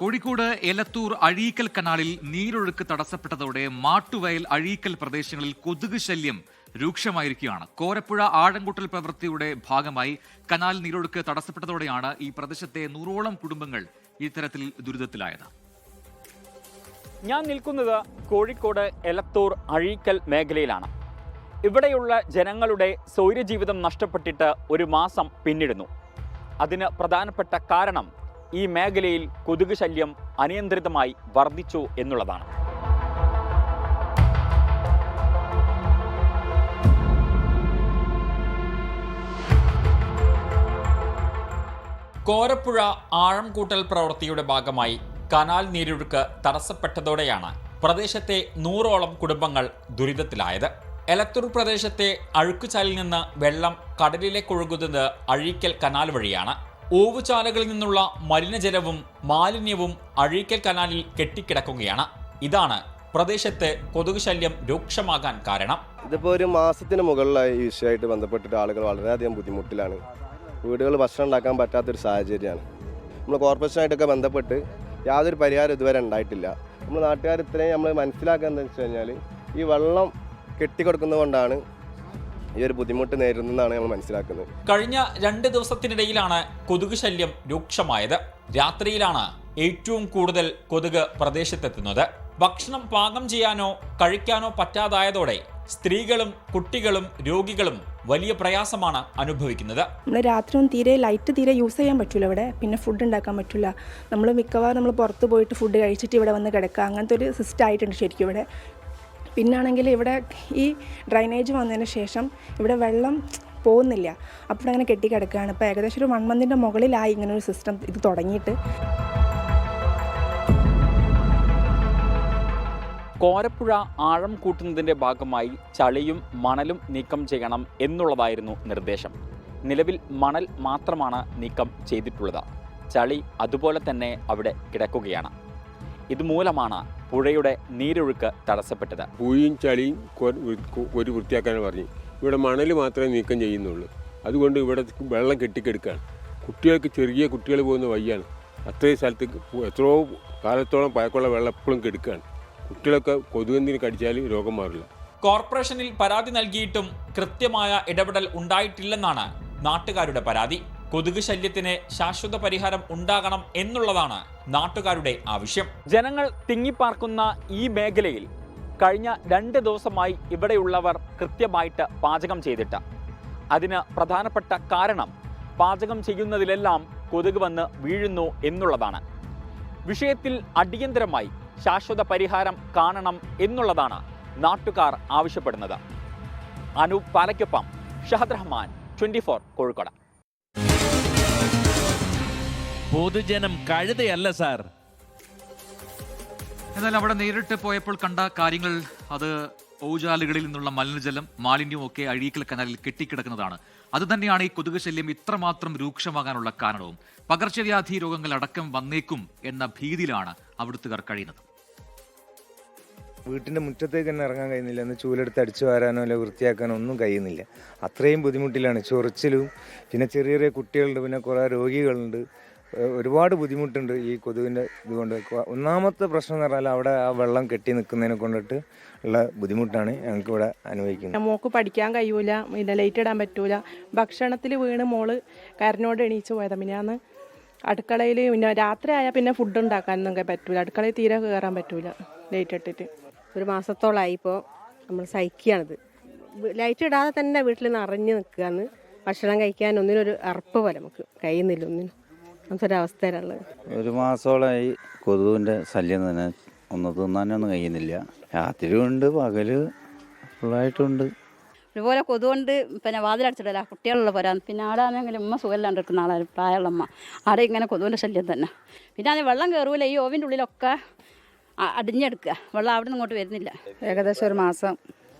കോഴിക്കോട് എലത്തൂർ അഴീക്കൽ കനാലിൽ നീരൊഴുക്ക് തടസ്സപ്പെട്ടതോടെ മാട്ടുവയൽ അഴീക്കൽ പ്രദേശങ്ങളിൽ കൊതുക് ശല്യം രൂക്ഷമായിരിക്കുകയാണ്. കോരപ്പുഴ ആഴംകൂട്ടൽ പ്രവൃത്തിയുടെ ഭാഗമായി കനാൽ നീരൊഴുക്ക് തടസ്സപ്പെട്ടതോടെയാണ് ഈ പ്രദേശത്തെ നൂറോളം കുടുംബങ്ങൾ ഇത്തരത്തിൽ ദുരിതത്തിലായത്. ഞാൻ നിൽക്കുന്നത് കോഴിക്കോട് എലത്തൂർ അഴീക്കൽ മേഖലയിലാണ്. ഇവിടെയുള്ള ജനങ്ങളുടെ സൗര്യജീവിതം നഷ്ടപ്പെട്ടിട്ട് ഒരു മാസം പിന്നിടുന്നു. അതിന് പ്രധാനപ്പെട്ട കാരണം ഈ മേഖലയിൽ കൊതുക് ശല്യം അനിയന്ത്രിതമായി വർദ്ധിച്ചു എന്നുള്ളതാണ്. കോരപ്പുഴ ആഴംകൂട്ടൽ പ്രവൃത്തിയുടെ ഭാഗമായി കനാൽ നീരൊഴുക്ക് തടസ്സപ്പെട്ടതോടെയാണ് പ്രദേശത്തെ നൂറോളം കുടുംബങ്ങൾ ദുരിതത്തിലായത്. എലത്തൂർ പ്രദേശത്തെ അഴുക്കുചാലിൽ നിന്ന് വെള്ളം കടലിലേക്ക് ഒഴുകുന്നത് അഴീക്കൽ കനാൽ വഴിയാണ്. ഓവുചാലുകളിൽ നിന്നുള്ള മലിനജലവും മാലിന്യവും അഴീക്കൽ കനാലിൽ കെട്ടിക്കിടക്കുകയാണ്. ഇതാണ് പ്രദേശത്ത് കൊതുക് ശല്യം രൂക്ഷമാകാൻ കാരണം. ഇതിപ്പോൾ ഒരു മാസത്തിന് മുകളിലായി ഈ വിഷയമായിട്ട് ബന്ധപ്പെട്ടിട്ട് ആളുകൾ വളരെയധികം ബുദ്ധിമുട്ടിലാണ്. വീടുകൾ ഭക്ഷണം ഉണ്ടാക്കാൻ പറ്റാത്തൊരു സാഹചര്യമാണ്. നമ്മൾ കോർപ്പറേഷനായിട്ടൊക്കെ ബന്ധപ്പെട്ട് യാതൊരു പരിഹാരം ഇതുവരെ ഉണ്ടായിട്ടില്ല. നമ്മൾ നാട്ടുകാർ ഇത്രയും നമ്മൾ മനസ്സിലാക്കുക എന്താണെന്ന് വെച്ച് കഴിഞ്ഞാൽ ഈ വെള്ളം കെട്ടിക്കൊടുക്കുന്നതുകൊണ്ടാണ് ഈ ഒരു ബുദ്ധിമുട്ട് നേരിടുന്നതാണ് നമ്മൾ മനസ്സിലാക്കുന്നത്. കഴിഞ്ഞ രണ്ട് ദിവസത്തിനിടയിലാണ് കൊതുക് ശല്യം രൂക്ഷമായത്. രാത്രിയിലാണ് ഏറ്റവും കൂടുതൽ കൊതുക് പ്രദേശത്തെത്തുന്നത്. ഭക്ഷണം പാകം ചെയ്യാനോ കഴിക്കാനോ പറ്റാതായതോടെ സ്ത്രീകളും കുട്ടികളും രോഗികളും വലിയ പ്രയാസമാണ് അനുഭവിക്കുന്നത്. നമ്മൾ രാത്രിയും ഒന്നും തീരെ ലൈറ്റ് തീരെ യൂസ് ചെയ്യാൻ പറ്റില്ല ഇവിടെ. പിന്നെ ഫുഡ് ഉണ്ടാക്കാൻ പറ്റില്ല നമ്മൾ മിക്കവാറും നമ്മൾ പുറത്ത് പോയിട്ട് ഫുഡ് കഴിച്ചിട്ട് ഇവിടെ വന്ന് കിടക്കുക. അങ്ങനത്തെ ഒരു സിസ്റ്റം ആയിട്ടുണ്ട് ശരിക്കും ഇവിടെ. പിന്നാണെങ്കിൽ ഇവിടെ ഈ ഡ്രൈനേജ് വന്നതിന് ശേഷം ഇവിടെ വെള്ളം പോകുന്നില്ല. അപ്പോൾ അങ്ങനെ കെട്ടിക്കിടക്കുകയാണ് ഇപ്പോൾ ഏകദേശം ഒരു വൺ മന്തിന്റെ മുകളിലായി ഇങ്ങനെ ഒരു സിസ്റ്റം ഇത് തുടങ്ങിയിട്ട്. കോരപ്പുഴ ആഴം കൂട്ടുന്നതിന്റെ ഭാഗമായി ചളിയും മണലും നീക്കം ചെയ്യണം എന്നുള്ളതായിരുന്നു നിർദ്ദേശം. നിലവിൽ മണൽ മാത്രമാണ് നീക്കം ചെയ്തിട്ടുള്ളത്. ചളി അതുപോലെ തന്നെ അവിടെ കിടക്കുകയാണ്. ഇതുമൂലമാണ് പുഴയുടെ നീരൊഴുക്ക് തടസ്സപ്പെട്ടത്. പൂയും ചളിയും ഒരു വൃത്തിയാക്കാൻ പറഞ്ഞു ഇവിടെ മണൽ മാത്രമേ നീക്കം ചെയ്യുന്നുള്ളൂ. അതുകൊണ്ട് ഇവിടെ വെള്ളം കെട്ടിക്കെടുക്കുകയാണ് കുട്ടികൾക്ക് ചെറിയ കുട്ടികൾ പോകുന്ന വയ്യാണ് അത്രയും സ്ഥലത്ത് എത്രയോ കാലത്തോളം പഴക്കമുള്ള വെള്ളം എപ്പോഴും കെടുക്കുകയാണ് കുട്ടികളൊക്കെ കൊതുകെന്തിന് കടിച്ചാൽ രോഗം മാറില്ല. കോർപ്പറേഷനിൽ പരാതി നൽകിയിട്ടും കൃത്യമായ ഇടപെടൽ ഉണ്ടായിട്ടില്ലെന്നാണ് നാട്ടുകാരുടെ പരാതി. കൊതുക് ശല്യത്തിന് ശാശ്വത പരിഹാരം ഉണ്ടാകണം എന്നുള്ളതാണ് നാട്ടുകാരുടെ ആവശ്യം. ജനങ്ങൾ തിങ്ങിപ്പാർക്കുന്ന ഈ മേഖലയിൽ കഴിഞ്ഞ രണ്ട് ദിവസമായി ഇവിടെയുള്ളവർ കൃത്യമായിട്ട് പാചകം ചെയ്തിട്ട്. അതിന് പ്രധാനപ്പെട്ട കാരണം പാചകം ചെയ്യുന്നതിലെല്ലാം കൊതുക് വന്ന് വീഴുന്നു എന്നുള്ളതാണ്. വിഷയത്തിൽ അടിയന്തരമായി ശാശ്വത പരിഹാരം കാണണം എന്നുള്ളതാണ് നാട്ടുകാർ ആവശ്യപ്പെടുന്നത്. അനൂപ് പാലയ്ക്കൊപ്പം ഷഹദ് റഹ്മാൻ ട്വന്റി ഫോർ കോഴിക്കോട്. പൊതുജനം കഴുതയല്ല സാർ. എന്നാൽ അവിടെ നേരിട്ട് പോയപ്പോൾ കണ്ട കാര്യങ്ങൾ അത് ഔജാലുകളിൽ നിന്നുള്ള മലിനജലം മാലിന്യവും ഒക്കെ അഴീക്കൽ കനാലിൽ കെട്ടിക്കിടക്കുന്നതാണ്. അത് തന്നെയാണ് ഈ കൊതുക് ശല്യം ഇത്രമാത്രം രൂക്ഷമാകാനുള്ള കാരണവും. പകർച്ചവ്യാധി രോഗങ്ങൾ അടക്കം വന്നേക്കും എന്ന ഭീതിയിലാണ് അവിടുത്തുകാർ കഴിയുന്നത്. വീട്ടിന്റെ മുറ്റത്തേക്ക് തന്നെ ഇറങ്ങാൻ കഴിയുന്നില്ല. എന്ന് ചൂലെടുത്ത് അടിച്ചു വാരാനോ അല്ലെ വൃത്തിയാക്കാനോ ഒന്നും കഴിയുന്നില്ല. അത്രയും ബുദ്ധിമുട്ടിലാണ്. ചൊറിച്ചിലും പിന്നെ ചെറിയ ചെറിയ കുട്ടികളുണ്ട് പിന്നെ കുറേ രോഗികളുണ്ട്. ഒരുപാട് ബുദ്ധിമുട്ടുണ്ട് ഈ കൊതുകിന്റെ ഇതുകൊണ്ട് ഒന്നാമത്തെ പ്രശ്നം എന്ന് പറഞ്ഞാൽ അവിടെ ആ വെള്ളം കെട്ടി നിൽക്കുന്നതിനെ കൊണ്ടിട്ട് ഉള്ള ബുദ്ധിമുട്ടാണ് ഞങ്ങൾക്ക് ഇവിടെ അനുഭവിക്കുന്നത്. മോക്ക് പഠിക്കാൻ കഴിയൂല പിന്നെ ലൈറ്റ് ഇടാൻ പറ്റൂല. ഭക്ഷണത്തിൽ വീണ് മോൾ കരനോട് എണീച്ച് പോയത്. പിന്നെ അന്ന് അടുക്കളയിൽ പിന്നെ രാത്രി ആയാൽ പിന്നെ ഫുഡ് ഉണ്ടാക്കാനൊന്നും പറ്റൂല. അടുക്കളയിൽ തീരെ കയറാൻ പറ്റൂല ലൈറ്റ് ഇട്ടിട്ട്. ഒരു മാസത്തോളമായി ഇപ്പോൾ നമ്മൾ സഹിക്കുകയാണിത്. ലൈറ്റ് ഇടാതെ തന്നെ വീട്ടിൽ നിന്ന് നിറഞ്ഞു നിൽക്കുകയാണ്. ഭക്ഷണം കഴിക്കാൻ ഒന്നിനൊരു അറപ്പ് പോലെ നമുക്ക് കഴിയുന്നില്ല ഒന്നിനും. ഒരു മാസോളായി കൊതുവിന്റെ മാസത്തോളമായി കൊതുവിന്റെ ശല്യം തന്നെ. ഒന്ന് തിന്നാനൊന്നും കഴിയുന്നില്ല. രാത്രിയുണ്ട് പകൽ ഫുള്ളായിട്ടുണ്ട്. ഇതുപോലെ കൊതുകൊണ്ട് പിന്നെ വാതിലടച്ചിട്ടില്ല കുട്ടികളുള്ള പോരാ പിന്നെ ആടാണെങ്കിൽ ഉമ്മ സുഖമില്ലാണ്ട് എടുക്കുന്ന ആളാണ് പ്രായമുള്ള അമ്മ ആടെ ഇങ്ങനെ കൊതുവിന്റെ ശല്യം തന്നെ. പിന്നെ അതിന് വെള്ളം കയറൂല ഈ ഓവിന്റെ ഉള്ളിലൊക്കെ അടിഞ്ഞെടുക്കുക. വെള്ളം അവിടെ നിന്ന് ഇങ്ങോട്ട് വരുന്നില്ല. ഏകദേശം ഒരു മാസം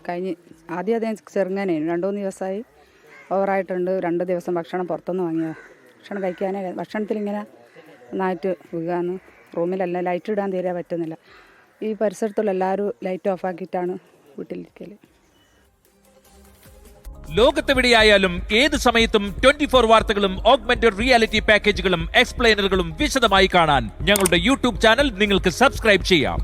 കഴിഞ്ഞ് ആദ്യം അദ്ദേഹം ചെറുങ്ങനെയാണ് രണ്ടു മൂന്ന് ദിവസമായി ഓവറായിട്ടുണ്ട്. രണ്ട് ദിവസം ഭക്ഷണം പുറത്തുനിന്ന് വാങ്ങിയ ഭക്ഷണം കഴിക്കാനേ ഭക്ഷണത്തിൽ ഇങ്ങനെ നന്നായിട്ട് വീകാന്ന് റൂമിലല്ല ലൈറ്റ് ഇടാൻ തീരെ പറ്റുന്നില്ല. ഈ പരിസരത്തുള്ള എല്ലാവരും ലൈറ്റ് ഓഫാക്കിയിട്ടാണ് വീട്ടിലിരിക്കൽ ലോകത്തെവിടെയായാലും ഏത് സമയത്തും ട്വന്റി ഫോർ വാർത്തകളും ഓഗ്മെന്റഡ് റിയാലിറ്റി പാക്കേജുകളും എക്സ്പ്ലെയിനറുകളും വിശദമായി കാണാൻ ഞങ്ങളുടെ യൂട്യൂബ് ചാനൽ നിങ്ങൾക്ക് സബ്സ്ക്രൈബ് ചെയ്യാം.